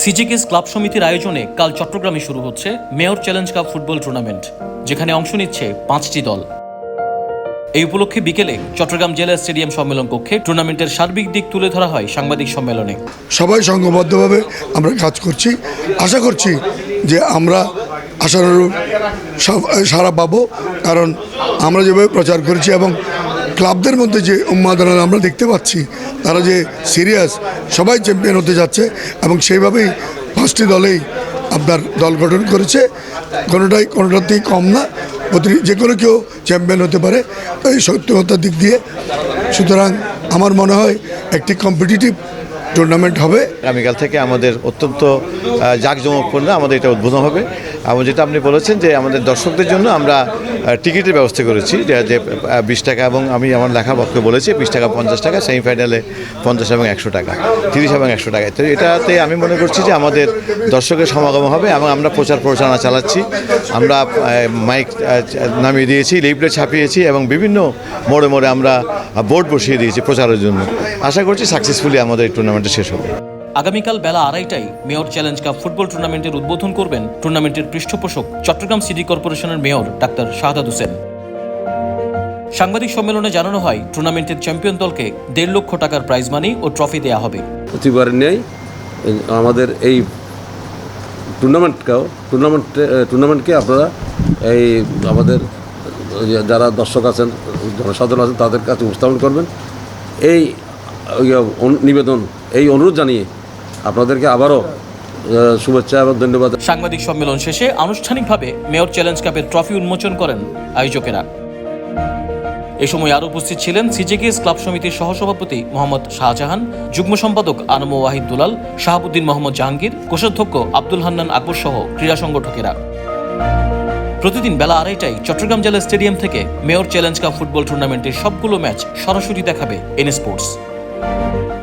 সিজিকেস club সমিতির আয়োজনে কাল চট্টগ্রামে শুরু হচ্ছে mayor challenge cup football tournament, যেখানে অংশ নিচ্ছে পাঁচটি দল। এই উপলক্ষে বিকেলে চট্টগ্রাম জেলা স্টেডিয়াম সম্মেলন কক্ষে টুর্নামেন্টের সার্বিক দিক তুলে ধরা হয় সাংবাদিক সম্মেলনে। সবাই সংঘবদ্ধভাবে আমরা কাজ করছি। আশা করছি যে আমরা আশানুরূপ সারা পাবো, কারণ আমরা যেভাবে প্রচার করেছি এবং ক্লাবদের মধ্যে যে উন্মাদনা আমরা দেখতে পাচ্ছি, তারা যে সিরিয়াস, সবাই চ্যাম্পিয়ন হতে যাচ্ছে এবং সেইভাবেই পাঁচটি দলেই আপনার দল গঠন করেছে। কোনোটাই কোনোটাতেই কম না প্রতি যে কোনো কেউ চ্যাম্পিয়ন হতে পারে। এই সত্যতার দিক দিয়ে সুতরাং আমার মনে হয় একটি কম্পিটিটিভ টুর্নামেন্ট হবে। আগামীকাল থেকে আমাদের অত্যন্ত জাঁকজমকপূর্ণ আমাদের এটা উদ্বোধন হবে। এবং যেটা আপনি বলেছেন যে আমাদের দর্শকদের জন্য আমরা টিকিটের ব্যবস্থা করেছি, যে বিশ টাকা এবং আমি আমার লেখা পক্ষে বলেছি, বিশ টাকা পঞ্চাশ টাকা, সেমিফাইনালে পঞ্চাশ এবং একশো টাকা, তিরিশ এবং একশো টাকা। তো এটাতে আমি মনে করছি যে আমাদের দর্শকের সমাগম হবে এবং আমরা প্রচার প্রচারণা চালাচ্ছি। আমরা মাইক নামিয়ে দিয়েছি, লিফলেট ছাপিয়েছি এবং বিভিন্ন মোড়ে মোড়ে আমরা বোর্ড বসিয়ে দিয়েছি প্রচারের জন্য। আশা করছি সাকসেসফুলি আমাদের এই টুর্নামেন্টটা শেষ হবে। আগামীকাল বেলা আড়াইটায় মেয়র চ্যালেঞ্জ কাপ ফুটবল টুর্নামেন্টের উদ্বোধন করবেন টুর্নামেন্টের পৃষ্ঠপোষক চট্টগ্রাম সিটি কর্পোরেশনের মেয়র ডাক্তার শাহাদাত হোসেন। সাংবাদিক সম্মেলনে জানানো হয় টুর্নামেন্টের চ্যাম্পিয়ন দলকে দেড় লক্ষ টাকার প্রাইজ মানি ও ট্রফি দেওয়া হবে। প্রতিবারের নেই আমাদের এই টুর্নামেন্টকেও টুর্নামেন্ট টুর্নামেন্টকে আপনারা এই আমাদের যারা দর্শক আছেন জনসাধারণ আছেন তাদের কাছে উপস্থাপন করবেন। এই ইয়ে, অনু- নিবেদন এই অনুরোধ জানিয়ে আপনাদেরকে আবারও শুভেচ্ছা এবং ধন্যবাদ। সাংবাদিক সম্মেলন শেষে আনুষ্ঠানিকভাবে মেয়র চ্যালেঞ্জ কাপের ট্রফি উন্মোচন করেন আয়োজকেরা। এ সময় আরও উপস্থিত ছিলেন সিজেকেএস ক্লাব সমিতির সহসভাপতি মোহাম্মদ শাহজাহান, যুগ্ম সম্পাদক আনম ওয়াহিদ দুলাল, শাহাবুদ্দিন মোহাম্মদ জাহাঙ্গীর, কোষাধ্যক্ষ আব্দুল হান্নান আকবর সহ ক্রীড়া সংগঠকেরা। প্রতিদিন বেলা আড়াইটায় চট্টগ্রাম জেলা স্টেডিয়াম থেকে মেয়র চ্যালেঞ্জ কাপ ফুটবল টুর্নামেন্টের সবগুলো ম্যাচ সরাসরি দেখাবে N sports.